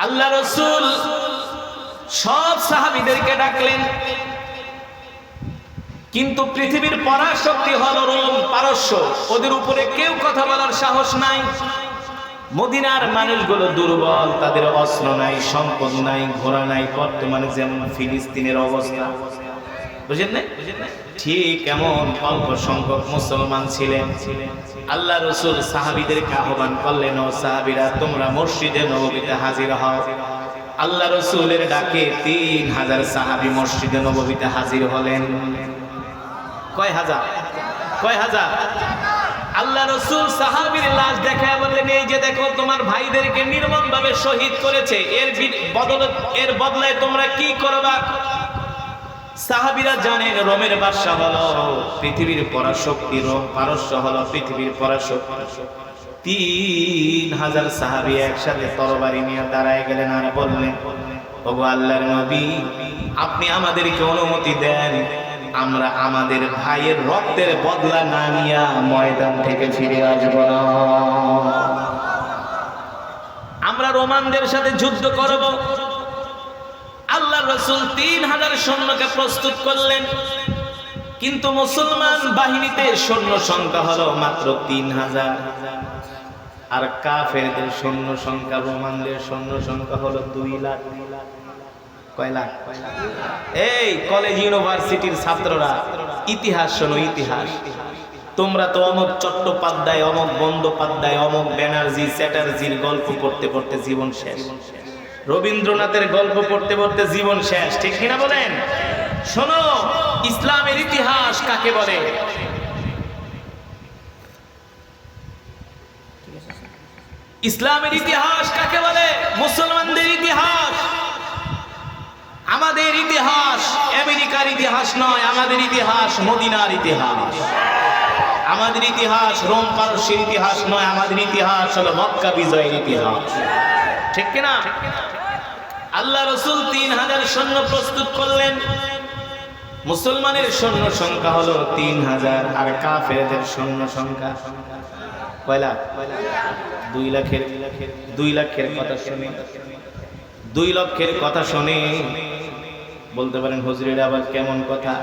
আল্লাহ রসুল সব সাহাবিদেরকে ডাকলেন। কিন্তু পৃথিবীর পরাশক্তি হল রোম পারস্য। ওদের উপরে কেউ কথা বলার সাহস নাই। মদিনার মানুষগুলো দুর্বল, তাদের অস্ত্র নাই, সম্পদ নাই, ঘোড়া নাই, বর্তমানে যেমন ফিলিস্তিনের অবস্থা। বুঝেন না ঠিক এমন অল্প সংখ্যক মুসলমান ছিলেন। আল্লাহ রসুল সাহাবিদেরকে আহ্বান করলেন, ও সাহাবিরা, তোমরা মসজিদে নবীতে হাজির হও। আল্লাহ রসুলের ডাকে তিন হাজার সাহাবি মসজিদে নবীতে হাজির হলেন। কয় হাজার? কয় হাজার? আল্লাহ রসুল সাহাবির লাশ দেখায় বললেন, এই যে দেখো, তোমার ভাইদেরকে নির্মম ভাবে শহীদ করেছে। এর বদলে এর বদলায় তোমরা কি করবা? সাহাবিরা জানেন রোমের বাদশা হলো পৃথিবীর পরাশক্তি, রোম পারস্য হলো পৃথিবীর পরাশক্তি। তিন হাজার সাহাবি একসাথে তরবারি নিয়ে দাঁড়ায় গেলেন আর বললেন, ওগো আল্লাহর নবী, আপনি আমাদেরকে অনুমতি দেন। আমরা আমাদের ভাইয়ের রক্তের বদলা না নিয়ে ময়দান থেকে ফিরে আসব না। আমরা রোমানদের সাথে যুদ্ধ করব। আল্লাহ রসুল তিন হাজার সৈন্যকে প্রস্তুত করলেন। কিন্তু মুসলমান বাহিনীতে সৈন্য সংখ্যা হলো মাত্র তিন হাজার। আর কাফেরদের সৈন্য সংখ্যা, রোমানদের সৈন্য সংখ্যা হলো দুই লাখ। কয় লাখ? এই কলেজ ইউনিভার্সিটির ছাত্ররা, ইতিহাস শোনো, ইতিহাস। তোমরা তো অমক চট্টোপাধ্যায়, অমক বন্দ্যোপাধ্যায়, অমক ব্যানার্জি, চ্যাটার্জির গল্প পড়তে পড়তে জীবন শেষ। রবীন্দ্রনাথের গল্প পড়তে পড়তে জীবন শেষ, ঠিক কিনা বলেন? শোনো, ইসলামের ইতিহাস কাকে বলে? ইসলামের ইতিহাস কাকে বলে? মুসলমানদের ইতিহাস। আমাদের ইতিহাস আমেরিকার ইতিহাস নয়, আমাদের ইতিহাস মদিনার ইতিহাস। আমাদের ইতিহাস রোম পারস্যের ইতিহাস নয়, আমাদের ইতিহাস হলো মক্কা বিজয়ের ইতিহাস। ঠিক কিনা? আল্লাহ রসুল তিন হাজার সৈন্য প্রস্তুত করলেন। মুসলমানের সৈন্য সংখ্যা হলো তিন হাজার আর কাফেরদের সৈন্য সংখ্যা কয় লাখ দুই লাখের দুই লাখের কথা শুনে, দুই লক্ষের কথা শুনে বলতে পারেন হুজুরের আবার কেমন কথা?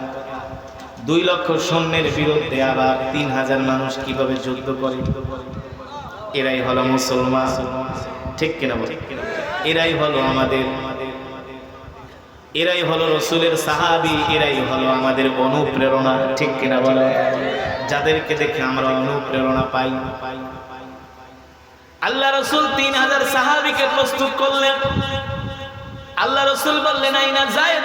দুই লক্ষ সৈন্যের বিরুদ্ধে আবার তিন হাজার মানুষ কীভাবে যুদ্ধ করে? এরাই হলো মুসলমান। ঠিক কিনা বলে? এরাই হলো আমাদের। এরাই হলো রসুলের সাহাবি, এরাই হলো আমাদের অনুপ্রেরণা, ঠিক কিনা বলে? যাদেরকে দেখে আমরা অনুপ্রেরণা পাই। আল্লাহ রসুল তিন হাজার সাহাবিকে প্রস্তুত করলেন। আল্লাহ রসুল বললেন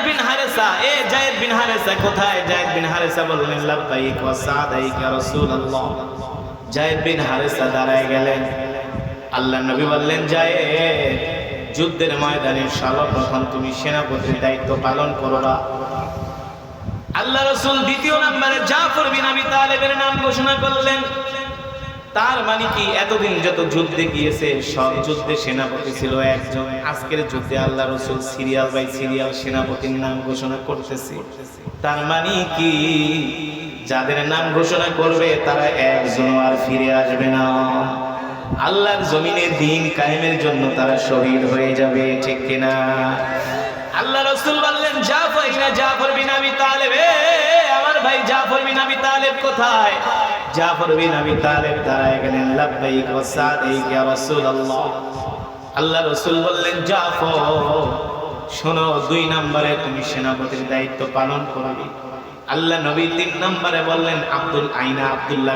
বিন হারেসা, এ জায়েদ বিন হারেসা, কোথায়? জায়েদ বিন হারেসা বললেন জায়েদ বিন হারেসা দাঁড়ায় গেলেন। আল্লাহ নবী বললেন জায়েদ যুদ্ধের ময়দানে সর্বপ্রথম তুমি সেনাপতির দায়িত্ব পালন করবা। আল্লাহ রসুল দ্বিতীয় নম্বরে জাফর বিন আবি তালেবের নাম ঘোষণা করলেন। তার মানে কি? এতদিন যত যুদ্ধে গিয়েছে, সব যুদ্ধে সেনাপতি ছিল একজন। আজকের যুদ্ধে আল্লাহ রসুল সিরিয়াল বাই সিরিয়াল সেনাপতির নাম ঘোষণা করতেছে। তার মানে কি? যাদের নাম ঘোষণা করবে, তারা একজন আর ফিরে আসবে না। আল্লাহর জমিনে দিন কায়েমের জন্য তারা শহীদ হয়ে যাবে ঠিক কিনা? আল্লাহ রসুল বললেন জাফর ইনা আবি তালেব এ, আমার ভাই কোথায়? আল্লাহ শোনো দুই নম্বরে তুমি দায়িত্ব পালন করবে। আল্লাহ নবী তিন নম্বরে বললেন আব্দুল আইনা আব্দুল্লাহ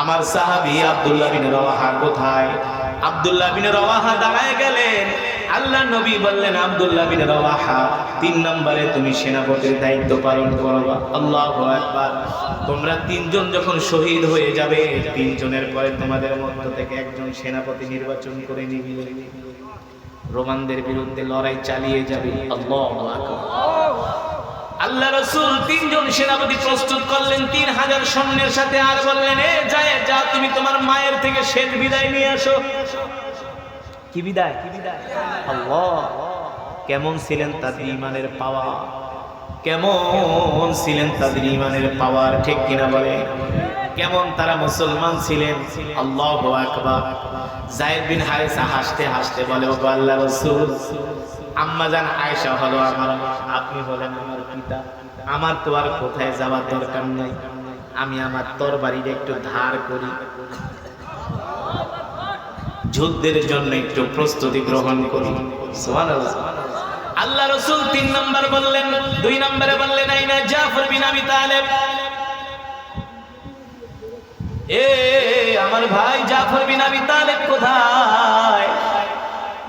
আমার সাহাবী আব্দুল্লাহ বিন রাওয়াহা কোথায়? আব্দুল্লাহ বিন রাওয়াহা দাঁড়ায় গেলেন। আল্লাহ নবী বললেন, আব্দুল্লাহ বিন রাওয়াহা, তিন নম্বরে তুমি সেনাপতির দায়িত্ব পালন করবা আল্লাহু আকবার। তোমরা তিনজন যখন শহীদ হয়ে যাবে, তিনজনের পরে তোমাদের মধ্য থেকে একজন সেনাপতি নির্বাচন করে নিবি। রোমানদের বিরুদ্ধে লড়াই চালিয়ে যাবে। আল্লাহু আকবার। আল্লাহ রসুল তিনজন সেনাপতি প্রস্তুত করলেন, তিন হাজার সৈন্যের সাথে আর বললেন, এ যায়, যা, তুমি তোমার মায়ের থেকে শেষ বিদায় নিয়ে আসো। কি বিদায়? কি বিদায়? কেমন ছিলেন তাদের ইমানের পাওয়া কেমন ছিলেন তাদের ইমানের পাওয়ার, ঠিক কিনা বলে কেমন তারা মুসলমান ছিলেন? আল্লাহ আকবার। জায়েদ বিন হারেসা হাসতে হাসতে বলে ও আল্লাহ রসুল, আম্মা জান আয়েশা হলো আমার, আপনি হলেন আমার পিতা। আমার তো আর কোথায় যাওয়ার দরকার নাই। আমি আমার তরবারিটা একটু ধার করি। যুদ্ধের জন্য একটু প্রস্তুতি গ্রহণ করি। আল্লাহ রসুল তিন নম্বর বললেন, দুই নম্বরে বললেন এই না জাফর বিন আবি তালেব এ, আমার ভাই জাফর বিন আবি তালেব কোথায়?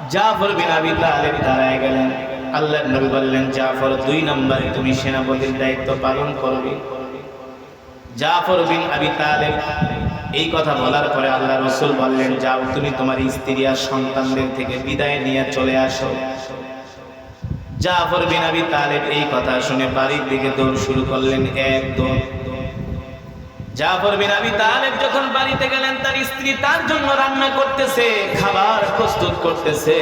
জাফর বিন আবি তালেব দাঁড়ায় গেলেন। আল্লাহ নবী বললেন, জাফর, দুই নম্বরে তুমি সেনাপতির দায়িত্ব পালন করবে। জাফর বিন আবি তালেব এই কথা বলার পরে আল্লাহ রসুল বললেন, যাও, তুমি তোমার স্ত্রী আর সন্তানদের থেকে বিদায় নিয়ে চলে আসো। জাফর বিন আবি তালেব এই কথা শুনে বাড়ির দিকে দৌড় শুরু করলেন। এক দৌড় জাফর বিন আবি তালেব যখন বাড়িতে গেলেন, তার স্ত্রী তার জন্য রান্না করতেছে, খাবার প্রস্তুত করতেছে।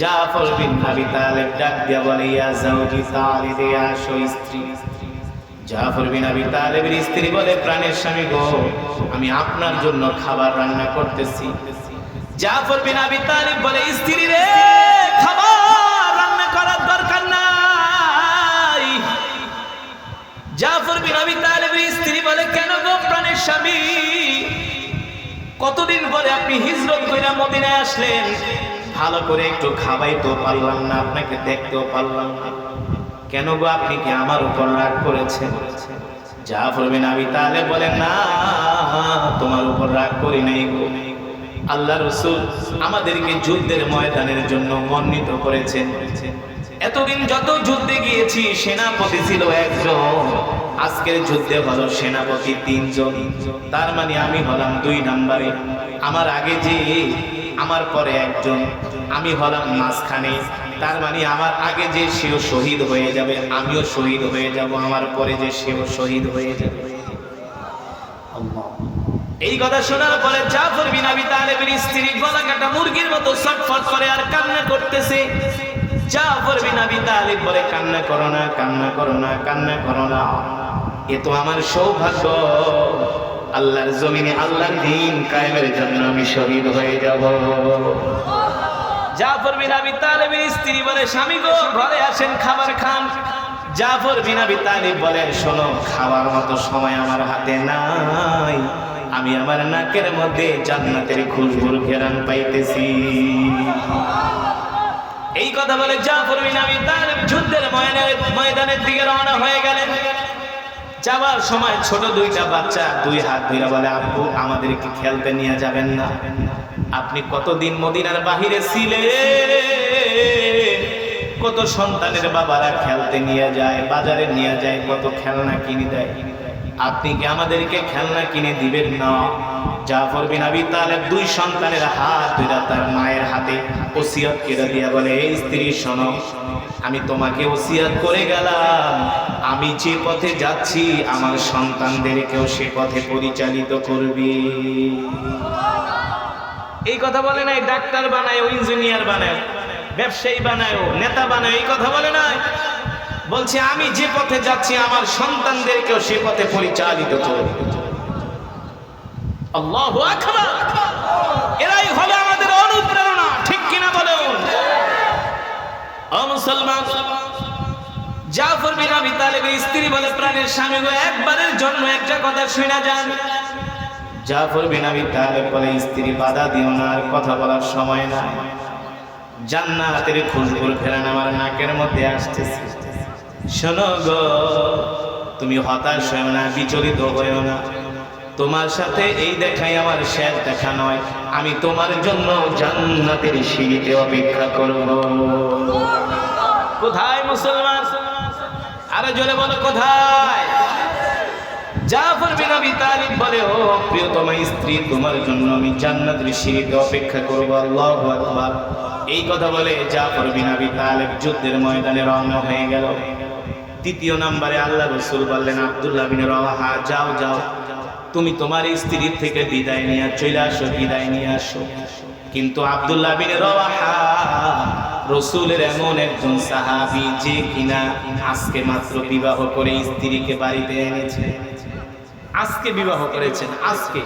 জাফর বিন আবি তালেব ডাক দিয়া বলে, ইয়া জাওজি তালিদ ইয়া আসো স্ত্রী। জাফর বিন আবি তালেবের স্ত্রী বলে, প্রাণের স্বামী গো, আমি আপনার জন্য খাবার রান্না করতেছি। জাফর বিন আবি তালেব বলে, স্ত্রী রে জাফর বিন আবি তালেবের স্ত্রী বলে, কেন গো প্রাণের স্বামী? কতদিন পরে আপনি হিজরত কইরা মদিনায় আসলেন? ভালো করে একটু খাওয়াইতেও পারলাম না, আপনাকে দেখতেও পারলাম না। কেন গো আপনি কি আমার উপর রাগ করেছেন? জাফর বিন আবি তালেব বলেন, না, তোমার উপর রাগ করি নাই গো। আল্লাহ রসুল আমাদেরকে যুদ্ধের ময়দানের জন্য মনোনীত করেছেন। এতদিন যত যুদ্ধে গিয়েছি, সেনাপতি ছিল একজন। আজকের যুদ্ধে হলো সেনাপতি তিনজন। তার মানে আমি হলাম দুই নাম্বারে। আমার আগে যে, আমার পরে একজন। আমি হলাম মাঝখানে। তার মানে আমার আগে যে সেও শহীদ হয়ে যাবে, আমিও শহীদ হয়ে যাব। আমার পরে যে সেও শহীদ হয়ে যাবে। এই কথা শোনার পরে জাফর বিন আবি তালেবের স্ত্রী গলা কাটা মুরগির মতো ছটফট করে আর কান্না করতেছে। জাফর বিন আবি তালেব বলে, কান্না করো না, কান্না করো না, কান্না করো না। এ তো আমার সৌভাগ্য। আল্লাহর জমিনে আল্লাহর দিন কায়েমের জন্য আমি শহীদ হয়ে যাব। জাফর বিন আবি তালেবের স্ত্রী বলে, স্বামী গো, ঘরে আসেন, খাবার খান। জাফর বিন আবি তালিব বলেন শোনো, খাওয়ার মতো সময় আমার হাতে নাই। আমি আমার নাকের মধ্যে জান্নাতের খুশবুর ঘেরান পাইতেছি। এই কথা বলে জাফর বিন আবি তালিব যুদ্ধের ময়দানের ময়দানের দিকে রওনা হয়ে গেলেন। যাওয়ার সময় ছোট দুইটা বাচ্চা দুই হাত ধরে বলে আব্বু আমাদেরকে খেলতে নিয়ে যাবেন না। আপনি কতদিন মদিনার বাহিরে ছিলেন? কত সন্তানের বাবারা খেলতে নিয়ে যায়, বাজারে নিয়ে যায়, কত খেলনা কিনে দেয়? আপনি কি আমাদেরকে খেলনা কিনে দিবেন না? জাফর বিন আবি তালেব দুই সন্তানের হাত ধরে তার মায়ের হাতে ওসিয়ত কেড়ে দিয়া বলে, এই স্ত্রী, শোনো, আমি তোমাকে ওসিয়ত করে গেলাম। আমি যে পথে যাচ্ছি, আমার সন্তানদেরকেও সে পথে পরিচালিত করবি। এই কথা বলে নাই, ডাক্তার বানায় ও ইঞ্জিনিয়ার বানায়, ব্যবসায়ী বানায়, নেতা বানায়, এই কথা বলে নাই। বলছে, আমি যে পথে যাচ্ছি, আমার সন্তানদেরকেও সে পথে পরিচালিত করব এরাই হবে আমাদের অনুপ্রেরণা, ঠিক কিনা বলুন? মুসলমান, জাফর বিন আবি তালেবের স্ত্রী বলে প্রাণের স্বামী গো, একবারের জন্য একটা কথা শুনা যান। জাফর বিন আবি তালেব বলে, স্ত্রী, বাধা দিও না, আর কথা বলার সময় নাই। জান্নাতের খুশবুর ফেরান আমার নাকের মধ্যে আসতেছে। শোনো গো, তুমি হতাশ হয়েও না, বিচলিত হয়েও না। তোমার সাথে এই দেখাই আমার শেষ দেখা নয়। আমি তোমার জন্য জান্নাতের সিঁড়িতে অপেক্ষা করব। কোথায় মুসলমান? আরে জোরে বলো, কোথায়? জাফর বিন আবি তালিব বলে, ও প্রিয়তমা স্ত্রী, তোমার জন্য আমি জান্নাতের সিঁড়িতে অপেক্ষা করব। আল্লাহু আকবার। এই কথা বলে জাফর বিন আবি তালিব যুদ্ধের ময়দানে রওনা হয়ে গেল। তৃতীয় নম্বরে আল্লাহ রসুল বললেন, আব্দুল্লাহ বিন রওয়াহা, যাও যাও। তুমি তোমার স্ত্রীর থেকে বিদায় নিয়ে চলে আসো, বিদায় নিয়ে আসো। কিন্তু আব্দুল্লাহ বিন রওয়াহা রসুলের এমন একজন সাহাবি যে কিনা আজকে মাত্র বিবাহ করে স্ত্রীকে বাড়িতে এনেছে। আজকে বিবাহ করেছেন, আজকে।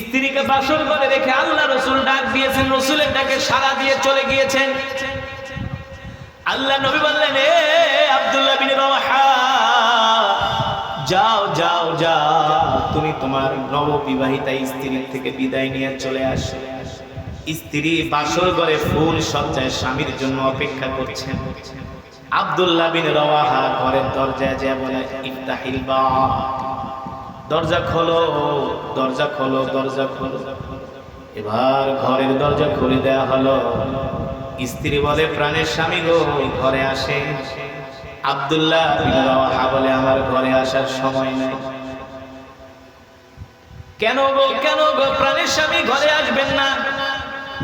স্ত্রীকে বাসর করে রেখে আল্লাহ রসুল ডাক দিয়েছেন, রসুলের ডাকে সারা দিয়ে চলে গিয়েছেন। আল্লাহ নবী বললেন, এ আব্দুল্লাহ বিন রাওয়াহা যাও যাও যাও। তুমি তোমার নববিবাহিতা স্ত্রীর থেকে বিদায় নিয়ে চলে স্ত্রী বাসর ফুল সজ্জায় স্বামীর জন্য অপেক্ষা করছেন। বিন রওয়াহা ঘরের দরজায় বলে, ইফতাহিল বা দরজা খোলো দরজা খোলো দরজা খোলো। এবার ঘরের দরজা খুলে দেয়া হলো। স্ত্রী বলে, প্রাণের স্বামী গো, ঘরে আসে আব্দুল্লাহ রওয়াহা বলে, আমার ঘরে আসার সময় নাই। কেন গো কেন গো? প্রাণের স্বামী ঘরে আসবেন না।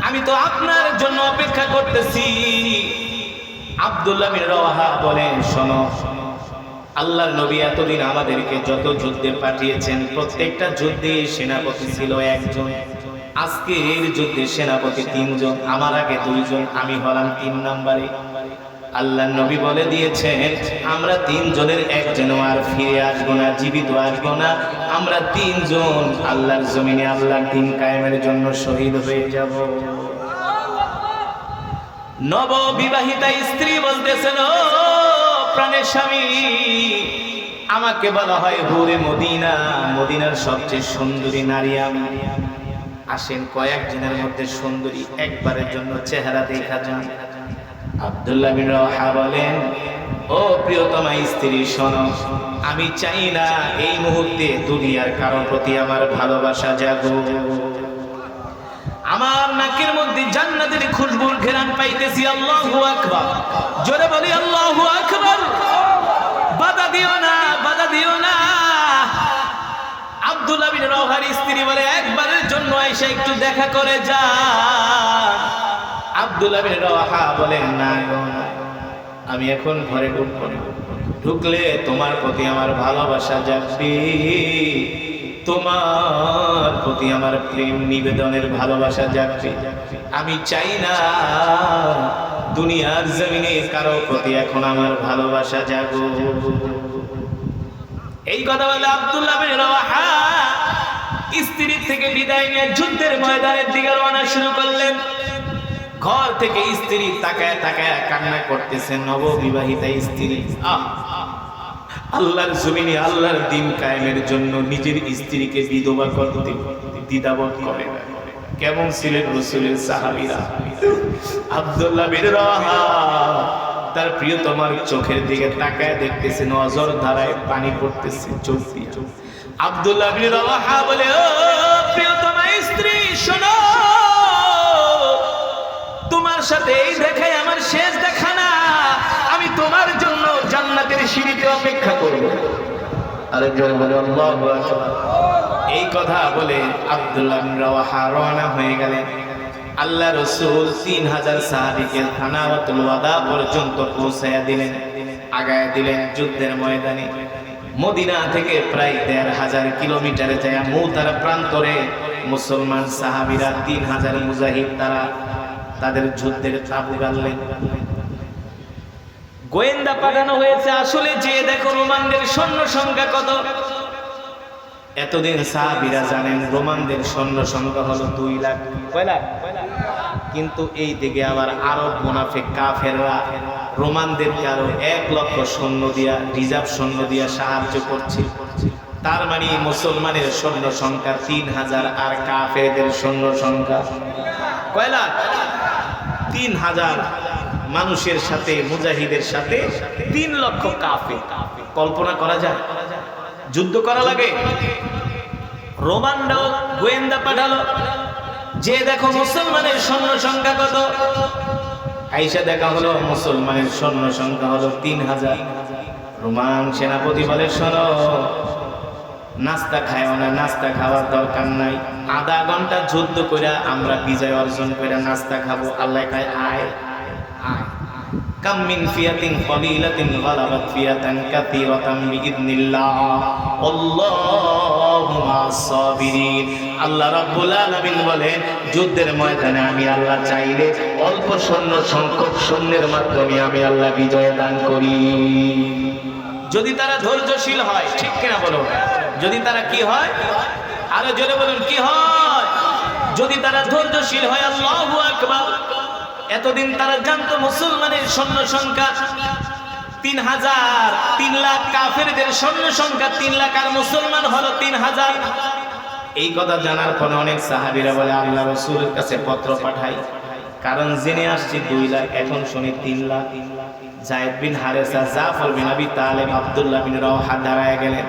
আমি তো আপনার জন্য অপেক্ষা করতেছি। আব্দুল্লাহ রওয়াহা বলেন শোনো, আল্লাহর নবী এতদিন আমাদেরকে যত যুদ্ধে পাঠিয়েছেন, প্রত্যেকটা যুদ্ধে সেনাপতি ছিল একজন। আজকের যুদ্ধে সেনাপতি তিনজন, আমার আগে দুইজন, আমি হলাম তিন নম্বরে। আল্লাহ নবী বলে দিয়েছেন, আমরা তিনজনের একজনও আর ফিরে আসব না, জীবিত আসব না। আমরা তিনজন আল্লাহর জমিনে আল্লাহর দিন কায়েমের জন্য শহীদ হয়ে যাব। নব বিবাহিতা স্ত্রী বলতেছেন, ও প্রাণের স্বামী, আমাকে বলা হয় হুরে মদিনা। মদিনার সবচেয়ে সুন্দরী নারী আমি। আসেন কয়েকজনের মধ্যে সুন্দরী একবারের জন্য চেহারা দেখা যান আব্দুল্লাহ বিন রওয়াহা বলেন, ও প্রিয়তমা স্ত্রী, শোনো, আমি চাই না এই মুহূর্তে দুনিয়ার কারও প্রতি আমার ভালোবাসা জাগো আমার নাকের মধ্যে জান্নাতের খুশবুর ঘেরান পাইতেছি, আল্লাহু আকবার। জোরে বলি, আল্লাহু আকবার। বাধা দিও না, বাধা দিও না। আব্দুল্লাহ বিন রওহার স্ত্রী বলে, একবারের জন্য এসে একটু দেখা করে যা। আব্দুল্লাহ বিন রওয়াহা বলেন, না আমি এখন ঘরে ঢুকবো ঢুকলে তোমার প্রতি আমার ভালোবাসা জাগবে। তোমার প্রতি আমার প্রেম নিবেদনের ভালোবাসা জাগবে। আমি চাই না দুনিয়ার জমিনে কারও প্রতি এখন আমার ভালোবাসা জাগো এই কথা বলে আব্দুল্লাহ বিন রওয়াহা স্ত্রী থেকে বিদায় নিয়ে যুদ্ধের ময়দানের দিকে রওনা শুরু করলেন। ঘর থেকে স্ত্রী তাকায় তাকায় কান্না করতেছে, নববিবাহিতা স্ত্রী। আল্লাহর জমিনে আল্লাহর দিন কায়েমের জন্য নিজের স্ত্রীকে বিধবা করতে দ্বিধাবোধ করে। কেমন ছিলেন রসুলের সাহাবীরা? আব্দুল্লাহ বিন রাহা তার প্রিয় তোমার চোখের দিকে তাকায় দেখতেছে নজর ধারায় পানি পড়তেছে, চোখ দিয়ে। আব্দুল্লাহ বিন রাহা বলে, ও প্রিয়তমা স্ত্রী, শোনো। তোমার সাথে এই দেখাই আমার শেষ দেখা না। আমি তোমার জন্য জান্নাতের সিঁড়িতে অপেক্ষা করব। আরেকজন বলে এই কথা বলে আব্দুল্লাহ রাওয়াহা রওনা হয়ে গেলেন। আল্লাহ রসুল তিন হাজার সাহাবিকে থানাওয়াতুল ওয়াদা পর্যন্ত পৌঁছায়া দিলেন, আগায় দিলেন যুদ্ধের ময়দানে। মদিনা থেকে প্রায় দেড় হাজার কিলোমিটারে যায় মৌতার প্রান্তরে। মুসলমান সাহাবিরা তিন হাজার মুজাহিদ তারা তাদের যুদ্ধের তাবু গাড়লেন গোয়েন্দা পাঠানো হয়েছে, আসলে যে দেখো রোমানদের সৈন্য সংখ্যা কত? এতদিন সাহাবিরা জানেন রোমানদের সৈন্য সংখ্যা হলো দুই লাখ, কয় লাখ? কিন্তু এই দিকে আবার আরব মুনাফিক কাফেররা রোমানদেরকে আরও এক লক্ষ সৈন্য দিয়া, রিজার্ভ সৈন্য দিয়া সাহায্য করছে। তার মানে মুসলমানের সৈন্য সংখ্যা তিন হাজার আর কাফেরদের সৈন্য সংখ্যা। কয় লাখ? তিন হাজার মানুষের সাথে, মুজাহিদের সাথে তিন লক্ষ কাফে কল্পনা করা যায়? যুদ্ধ করা লাগে? রোমানরাও গোয়েন্দা পাঠালো। যে দেখো মুসলমানের সৈন্য সংখ্যা কত? আইসা দেখা হলো, মুসলমানের সৈন্য সংখ্যা হলো তিন হাজার রোমান সেনাপতি বলে, শোনো নাস্তা খায়ও না, নাস্তা খাওয়ার দরকার নাই। আধা ঘণ্টা যুদ্ধ করে আমরা বিজয় অর্জন করে নাস্তা খাব। আল্লাহ খায় আয় বলেন, যুদ্ধের ময়দানে আমি আল্লাহ চাইলে অল্প সৈন্য, সংখ্যক সৈন্যের মাধ্যমে আমি আল্লাহ বিজয় দান করি। যদি তারা ধৈর্যশীল হয়, ঠিক কিনা বলো? যদি তারা কি হয়? আরও জোরে বলুন, কি হয়? যদি তারা ধৈর্যশীল হয়, আল্লাহু আকবার। এতদিন তারা জানতো মুসলমানের সৈন্য সংখ্যা তিন হাজার, তিন লাখ কাফেরদের সৈন্য সংখ্যা তিন লাখ আর মুসলমান হলো তিন হাজার। এই কথা জানার পরে অনেক সাহাবিরা বলে, আল্লাহ রসুলের কাছে পত্র পাঠাই। কারণ জেনে আসছি দুই লাখ, এখন শুনি তিন লাখ। জায়েদ বিন হারেসা, জাফর বিন আবি তালেব, আব্দুল্লাহ বিন রওহা দাঁড়ায় গেলেন।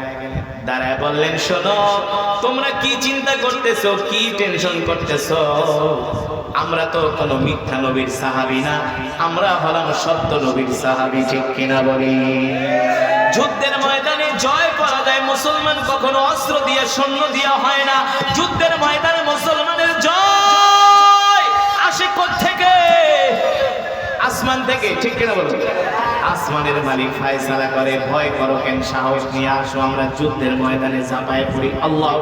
দাঁড়ায় বললেন, শোনো, তোমরা কি চিন্তা করতেছো, কি টেনশন করতেছো? আমরা তো কোনো মিথ্যা নবীর সাহাবি না, আমরা হলাম সত্য নবীর সাহাবি, ঠিক কিনা বলি? যুদ্ধের ময়দানে জয় পরাজয় মুসলমান কখনো অস্ত্র দিয়ে, সৈন্য দিয়া হয় না। যুদ্ধের ময়দানে মুসলমানের জয় আসে থেকে আসমান থেকে, ঠিক কিনা বলুন? আসমানের মালিক ফায়সালা করে, ভয় করো কেন, সাহস নিয়ে আসো, আমরা যুদ্ধের ময়দানে ঝাঁপায় পড়ি। আল্লাহ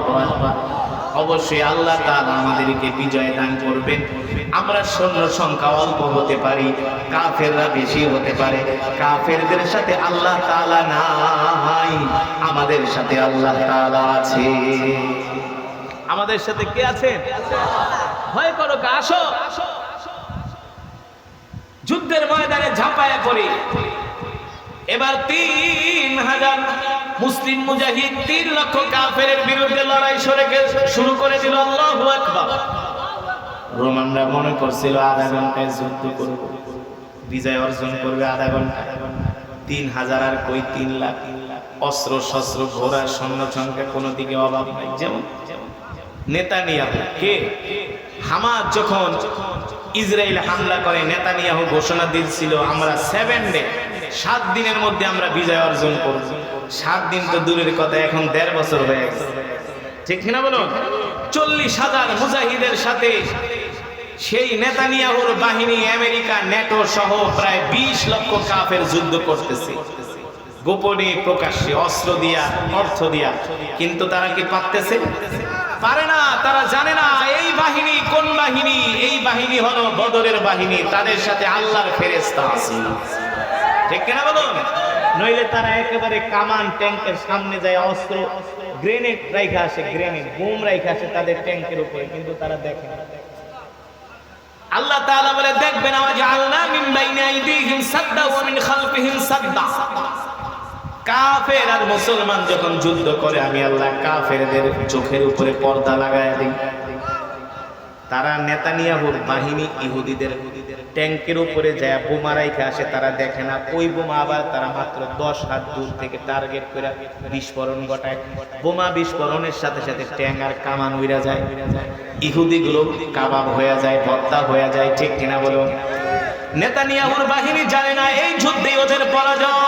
অবশ্যই আল্লাহ তাআলা আমাদেরকে বিজয় দান করবেন। আমরা সৈন্য সংখ্যা অল্প হতে পারি, কাফেররা বেশি হতে পারে। কাফেরদের সাথে আল্লাহ তাআলা নাই, আমাদের সাথে আল্লাহ তাআলা আছে। আমাদের সাথে কে আছেন? ভয় করো কা আসো। যুদ্ধের ময়দানে ঝাঁপায় পড়ে। এবার তিন হাজার মুসলিম মুজাহিদ, তিন লক্ষ কাফের বিরুদ্ধে লড়াই সরে শুরু করে দিল আল্লাহু রোমানরা মনে করছিল আধা ঘন্টায় যুদ্ধ করবে। বিজয় অর্জন করবে আধা ঘণ্টা তিন হাজার আর কই তিন লাখ। অস্ত্র শস্ত্র, ঘোড়া, সৈন্য, সংখ্যা কোনো দিকে অভাব নাই। যেমন নেতানিয়াহু, কে? হামাদ যখন ইসরায়েল হামলা করে, নেতানিয়াহু ঘোষণা দিয়েছিল, আমরা সেভেন ডে সাত দিনের মধ্যে আমরা বিজয় অর্জন করব। সাত দিন তো দূরের কথা, এখন দেড় বছর হয়ে গেছে। ঠিক কিনা বলুন? চল্লিশ হাজার মুজাহিদের সাথে সেই নেতানিয়াহুর বাহিনী আমেরিকা, নেটো সহ প্রায় বিশ লক্ষ কাফের যুদ্ধ করতেছে। গোপনে প্রকাশ্যে অস্ত্র দিয়া, অর্থ দিয়া, কিন্তু তারা কি পারতেছে? পারে না তারা জানে না এই বাহিনী কোন বাহিনী? এই বাহিনী হলো বদরের বাহিনী তাদের সাথে আল্লাহর ফেরেস্তা আছে। ঠিক কিনা বলুন? নইলে তারা একেবারে কামান ট্যাঙ্কের সামনে যায় অস্ত্র গ্রেনেড রাইখা আসে গ্রেনেড বোম রাইখা আসে তাদের ট্যাঙ্কের উপরে কিন্তু তারা দেখে না। আল্লাহ তাআলা বলে দেখবেন যে আল্লাহ মিন বাইনি আইদিহিম সাদ্দা ওয়া মিন খালফিহিম সাদ্দা। কাফের আর মুসলমান যখন যুদ্ধ করে, আমি আল্লাহ কাফেরদের চোখের উপরে পর্দা লাগায় দিই। তারা নেতানিয়াহুর বাহিনী ইহুদিদের ট্যাঙ্কের উপরে যায়, বোমা রাইখে আসে, তারা দেখে না। ওই বোমা আবার তারা মাত্র দশ হাত দূর থেকে টার্গেট করে বিস্ফোরণ ঘটায়। বোমা বিস্ফোরণের সাথে সাথে ট্যাঙ্ক আর কামান উইরা যায়। ইহুদিগুলো কাবাব হয়ে যায় ভত্তা হয়ে যায়, ঠিক কিনা বলুন? নেতানিয়াহুর বাহিনী জানে না, এই যুদ্ধে ওদের পরাজয়।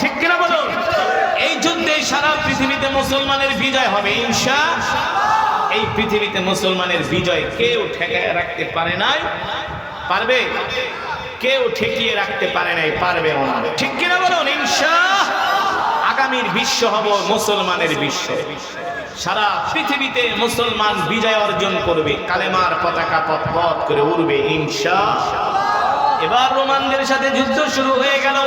ঠিক কিনা বলুন? এই যুদ্ধে সারা পৃথিবীতে মুসলমানের বিজয় হবে, ইনশা এই পৃথিবীতে মুসলমানের বিজয় কেউ ঠেকায় রাখতে পারে নাই, পারবে? কেউ ঠেকিয়ে রাখতে পারে নাই পারবে না। ঠিক কিনা বলুন, ইনশা আগামীর বিশ্ব হব মুসলমানের বিশ্ব। সারা পৃথিবীতে মুসলমান বিজয় অর্জন করবে, কালেমার পতাকা পথ করে উড়বে, ইনশা এবার রোমানদের সাথে যুদ্ধ শুরু হয়ে গেল।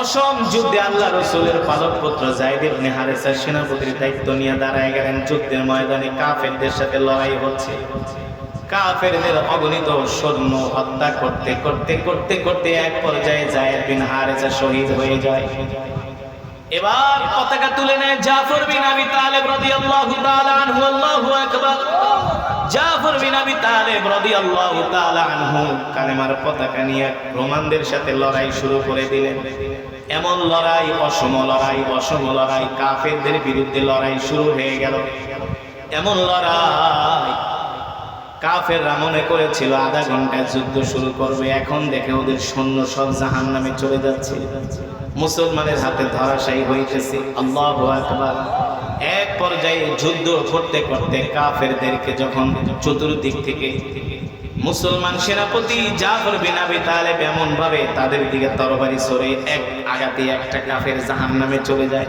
অসম যুদ্ধে আল্লাহ রসুলের পালক পুত্র জাইদ ইবনে হারেসা সেনাপতির দায়িত্ব নিয়ে দাঁড়ায় গেলেন। যুদ্ধের ময়দানে কাফেরদের সাথে লড়াই হচ্ছে। কাফেরদের অগণিত সৈন্য হত্যা করতে করতে করতে করতে এক পর্যায়ে জায়েদ বিন হারেসা শহীদ হয়ে যায়। এবার পতাকা তুলে নেয় জাফর বিন আবি তালেব রাদিয়াল্লাহু তাআলা আনহু। আল্লাহু আকবার। জাফর বিন আবি তালেব রাদিয়াল্লাহু তাআলা আনহু কালেমার পতাকা নিয়ে রোমানদের সাথে লড়াই শুরু করে দিলেন। এমন লড়াই, অসম লড়াই অসম লড়াই, কাফেরদের বিরুদ্ধে লড়াই শুরু হয়ে গেল। এমন লড়াই কাফেররা মনে করেছিল আধা ঘন্টায় যুদ্ধ শুরু করবে, এখন দেখে ওদের সৈন্য সব জাহান নামে চলে যাচ্ছে। মুসলমানের হাতে ধরাশায়ী হইতেছে। আল্লাহ আকবার। পর্যায়ে যুদ্ধ করতে করতে কাফেরদেরকে যখন চতুর্দিক থেকে মুসলমান সেনাপতি জাফর বিন আবি তালেব এমন ভাবে তাদের দিকে তরবারি সরে এক আগাতে একটা কাফের জাহান নামে চলে যায়।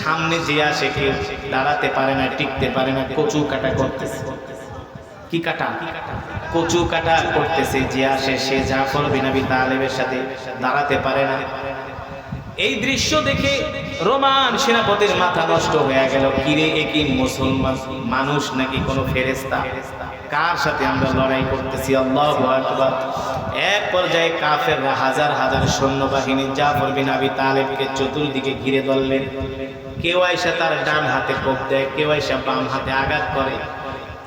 সামনে যে আসে কেউ, দাঁড়াতে পারে না, টিকতে পারে না, কচু কাটা করতেছে। কি কাটা? কচু কাটা করতেছে, যে আসে সে জাফর বিন আবি তালেবের সাথে দাঁড়াতে পারে না। এই দৃশ্য দেখে রোমান সেনাপতির মাথা নষ্ট হয়ে গেল। কিরে একই মুসলমান মানুষ নাকি কোনো ফেরেস্তা কার সাথে আমরা লড়াই করতেছি? আল্লাহ এক পর্যায়ে কাফেররা হাজার হাজার সৈন্যবাহিনী জাফর বিন আবি তালেবকে চতুর্দিকে ঘিরে ধরলেন। কেউ আইসা তার ডান হাতে কোপ দেয়, কেউ আইসা বাম হাতে আঘাত করে।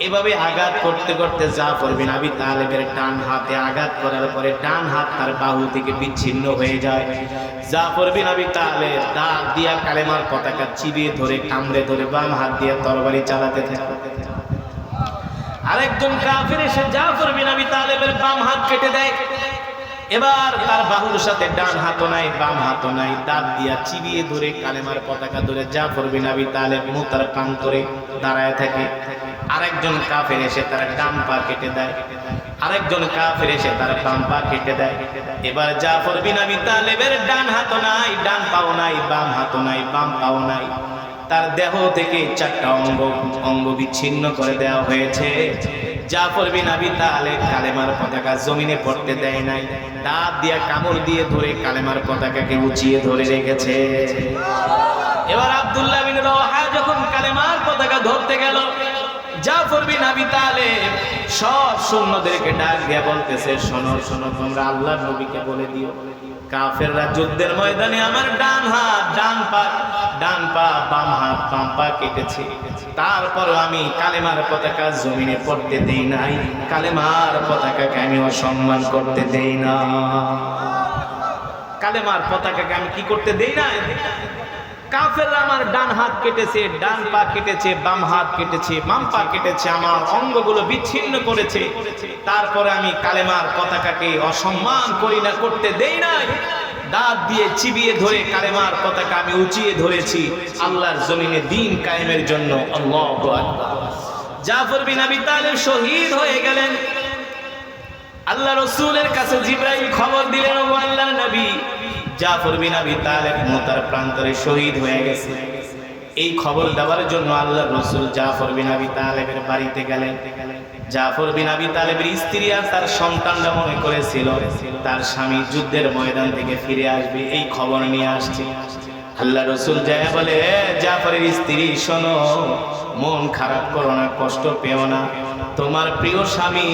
এভাবে আঘাত করতে করতে জাফর বিন আবি তালেবের ডান হাতে আঘাত করার পরে ডান হাত তার বাহু থেকে বিচ্ছিন্ন হয়ে যায়। জাফর বিন আবি তালেব দাঁত দিয়া কালেমার পতাকা চিবিয়ে ধরে, কামড়ে ধরে, বাম হাত দিয়ে তরবারি চালাতে থাকে। আরেকজন কাফের এসে জাফর বিন আবি তালেবের বাম হাত কেটে দেয়। এবার তার বাহুর সাথে ডান হাতও নাই, বাম হাতও নাই, দাঁত দিয়া চিবিয়ে ধরে কালেমার পতাকা ধরে জাফর বিন আবি তালেব মুতার পান করে দাঁড়ায় থাকে। আরেকজন কাফের এসে তার ডান পা কেটে দেয়। আরেকজন কাফের এসে তার বাম পা কেটে দেয়। এবার জাফর বিন আবি তালেবের ডান হাত নাই, ডান পাও নাই, বাম হাতও নাই, বাম পাও নাই। তার দেহ থেকে চারটা অঙ্গ অঙ্গ বিচ্ছিন্ন করে দেওয়া হয়েছে। জাফর বিন আবি তালেব কালেমার পতাকা জমিনে পড়তে দেয় নাই। দাঁত দিয়ে কামড় দিয়ে ধরে কালেমার পতাকাকে উঁচিয়ে ধরে রেখেছে। এবার আব্দুল্লাহ বিন রওহা যখন কালেমার পতাকা ধরতে গেল জাফর বিন আবি তালেব সব সৈন্যদেরকে ডাক দিয়া বলতেছে, শোনো শোনো, তোমরা আল্লাহর নবীকে বলে দিও। কাফেররা যুদ্ধের ময়দানে আমার ডান হাত, ডান পা ডান পা, বাম হাত, বাম পা কেটেছে। তারপর আমি কালেমার পতাকা জমিনে পড়তে দেই নাই। কালেমার পতাকাকে আমি অসম্মান করতে দেই না। কালেমার পতাকাকে আমি কি করতে দেই নাই? কাফেররা আমার ডান হাত কেটেছে, ডান পা কেটেছে, বাম হাত কেটেছে, বাম পা কেটেছে, আমার অঙ্গগুলো বিচ্ছিন্ন করেছে। তারপরে আমি কালেমার পতাকাকে অসম্মান করি না, করতে দেই নাই। দাঁত দিয়ে চিবিয়ে ধরে কালেমার পতাকা আমি উঁচিয়ে ধরেছি আল্লাহর জমিনে দিন কায়েমের জন্য। আল্লাহু জাফর বিন আবি তালেব শহীদ হয়ে গেলেন। আল্লাহ রসুলের কাছে জিব্রাইল খবর দিলেন আল্লাহ নবী জাফর বিন আবি তালেব মোতার প্রান্তরে শহীদ হয়ে গেছে। এই খবর দেওয়ার জন্য আল্লাহ রসুল জাফর বিন আবি তালেবের বাড়িতে গেলেন। জাফর বিন আবি তালেবের স্ত্রী আর তার সন্তানরা মনে করেছিল তার স্বামী যুদ্ধের ময়দান থেকে ফিরে আসবে এই খবর নিয়ে আসছে। আল্লাহ রসুল যায় বলে "এ, জাফরের স্ত্রী শোনো মন খারাপ করো না কষ্ট পেও না। তোমার প্রিয় স্বামী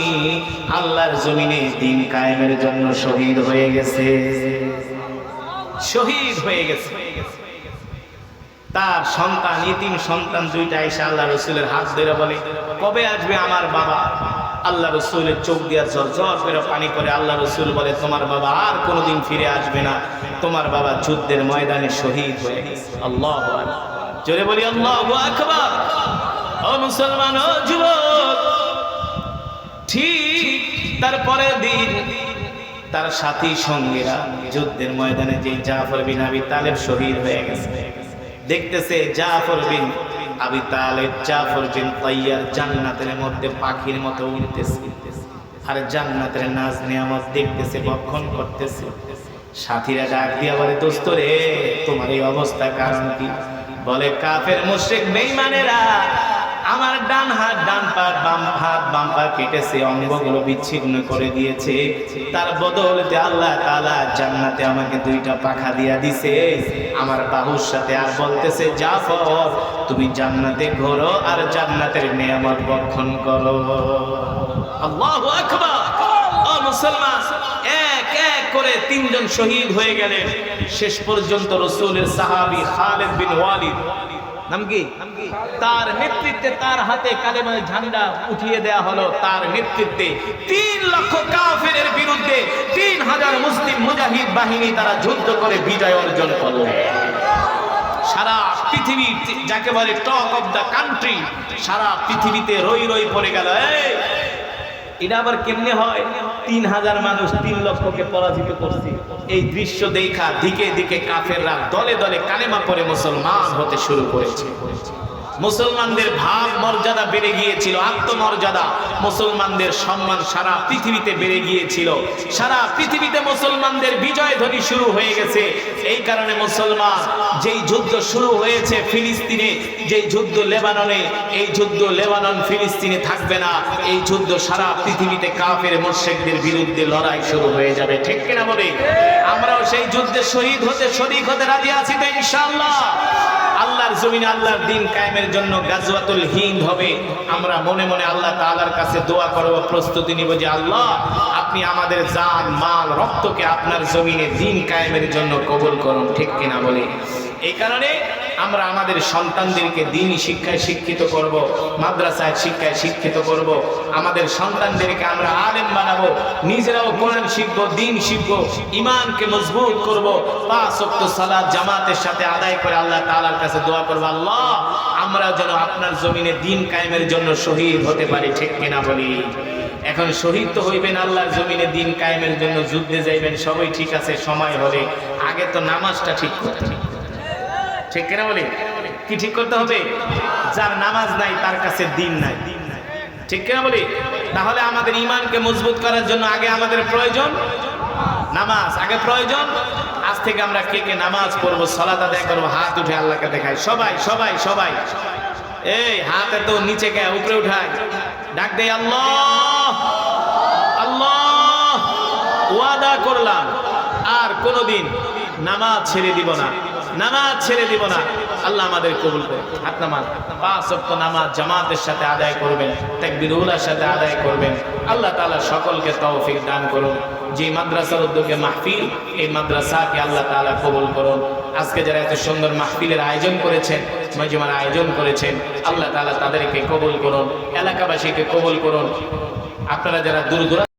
আল্লাহর জমিনে দিন কায়েমের জন্য শহীদ হয়ে গেছে। শহীদ হয়ে গেছে। তার সন্তান ইতিম সন্তান দুইটা এসে আল্লাহ রসুলের হাত ধরে বলে, কবে আসবে আমার বাবা? আল্লাহ রসুলের চোখ দিয়ে ঝর ঝর করে পানি করে আল্লাহ রসুল বলে, তোমার বাবা আর কোনোদিন ফিরে আসবে না। তোমার বাবা যুদ্ধের ময়দানে শহীদ হয়ে গেছে। আল্লাহ জোরে বলি, আল্লাহ আকবার। ও মুসলমান, ও যুবক, ঠিক তারপরে দিন তার সাথী সঙ্গীরা যুদ্ধের ময়দানে যে জাফর বিন আবি তালেব শহীদ হয়ে গেছে। দেখতেছে জাফর বিন আবি তালেব, জাফর বিন তাইয়ার জান্নাতের মধ্যে পাখির মতো উড়তেছে। আর জান্নাতের নাচ নিয়ামত দেখতেছে, বক্ষণ করতেছে। সাথীরা ডাক দিয়া বলে, দোস্ত রে, তোমার এই অবস্থা কারণ কি? বলে, কাফের, মুশরিক, বেঈমানেরা আমার ডান হাত, ডান পা, বাম হাত, বাম পা কেটেছে, অঙ্গগুলো বিচ্ছিন্ন করে দিয়েছে। তার বদলতে আল্লাহ তাআলা জান্নাতে আমাকে দুইটা পাখা দিয়া দিছে। আমার বাহুর সাথে আর বলতেছে জাফর তুমি জান্নাতে ঘোরো আর জান্নাতের নিয়ামত বক্ষণ করো। মুসলমান, এক এক করে তিনজন শহীদ হয়ে গেলেন। শেষ পর্যন্ত রসুলের সাহাবী খালেদ বিন ওয়ালিদ তার নেতৃত্বে তার হাতে কালেমার ঝান্ডা উঠিয়ে দেয়া হলো। তার নেতৃত্বে তিন লক্ষ কাফেরের বিরুদ্ধে তিন হাজার মুসলিম মুজাহিদ বাহিনী তারা যুদ্ধ করে বিজয় অর্জন করল। সারা পৃথিবী যাকে বলে টক অফ দ্য কান্ট্রি সারা পৃথিবীতে রই রই পড়ে গেল। এটা আবার কেমনে হয়? তিন হাজার মানুষ তিন লক্ষকে পরাজিত করছে। এই দৃশ্য দেখা দিকে দিকে কাফেররা দলে দলে কালেমা পরে মুসলমান হতে শুরু করেছে। মুসলমানদের ভাব মর্যাদা বেড়ে গিয়েছিল, আত্মমর্যাদা মুসলমানদের সম্মান সারা পৃথিবীতে বেড়ে গিয়েছিল। সারা পৃথিবীতে মুসলমানদের বিজয় ধ্বনি শুরু হয়ে গেছে। এই কারণে মুসলমান যেই যুদ্ধ শুরু হয়েছে ফিলিস্তিনে, যেই যুদ্ধ লেবাননে, এই যুদ্ধ লেবানন ফিলিস্তিনে থাকবে না। এই যুদ্ধ সারা পৃথিবীতে কাফের মোর্শেকদের বিরুদ্ধে লড়াই শুরু হয়ে যাবে। ঠিক কিনা বলে? আমরাও সেই যুদ্ধে শহীদ হতে, শরিক হতে রাজি আছি তো ইনশাআল্লাহ। জমিনে আল্লাহর দিন কায়েমের জন্য গাজওয়াতুল হিন্দ হবে। আমরা মনে মনে আল্লাহ তাআলার কাছে দোয়া করব, প্রস্তুতি নিব যে আল্লাহ, আপনি আমাদের জান, মাল, রক্তকে আপনার জমিনে দিন কায়েমের জন্য কবুল করুন, ঠিক কিনা বলে? এই কারণে আমরা আমাদের সন্তানদেরকে দিনই শিক্ষায় শিক্ষিত করব, মাদ্রাসায় শিক্ষায় শিক্ষিত করব। আমাদের সন্তানদেরকে আমরা আলেম বানাবো, নিজেরাও কোরআন শিখব, দিন শিখব ইমানকে মজবুত করব। পাঁচ ওয়াক্ত সালাত জামাতের সাথে আদায় করে আল্লাহ তাআলার কাছে দোয়া করব, আল্লাহ, আমরা যেন আপনার জমিনে দিন কায়েমের জন্য শহীদ হতে পারি, ঠিক কিনা বলি? এখন শহীদ তো হইবেন আল্লাহর জমিনে দিন কায়েমের জন্য, যুদ্ধে যাইবেন, সবই ঠিক আছে, সময় হবে আগে তো নামাজটা ঠিক করতে। ঠিক কিনা বলি? কি ঠিক করতে হবে? যার নামাজ নাই, তার কাছে দিন নাই। ঠিক কিনা বলি? তাহলে আমাদের ইমানকে মজবুত করার জন্য আগে আমাদের প্রয়োজন নামাজ। আগে প্রয়োজন, আজ থেকে আমরা কে কে নামাজ পড়ব সলাত আদায় করব, হাত উঠে আল্লাহকে দেখাই। সবাই সবাই সবাই। এই, হাতে তো নিচে গে উপরে উঠায় ডাক দেয় আল্লাহ! আল্লাহ! ওয়াদা করলাম, আর কোনোদিন নামাজ ছেড়ে দিব না। নামাজ ছেড়ে দিব না। আল্লাহ আমাদের কবুল করুন হাত নামাজ। পাঁচ ওয়াক্ত নামাজ জামাতের সাথে আদায় করবেন তাকবীর উলার সাথে আদায় করবেন। আল্লাহ তাআলা সকলকে তৌফিক দান করুন। যে মাদ্রাসার উদ্যোগে মাহফিল, এই মাদ্রাসাকে আল্লাহ তাআলা কবুল করুন। আজকে যারা এত সুন্দর মাহফিলের আয়োজন করেছেন, মজমার আয়োজন করেছেন, আল্লাহ তাআলা তাদেরকে কবুল করুন, এলাকাবাসীকে কবুল করুন। আপনারা যারা দূর দূর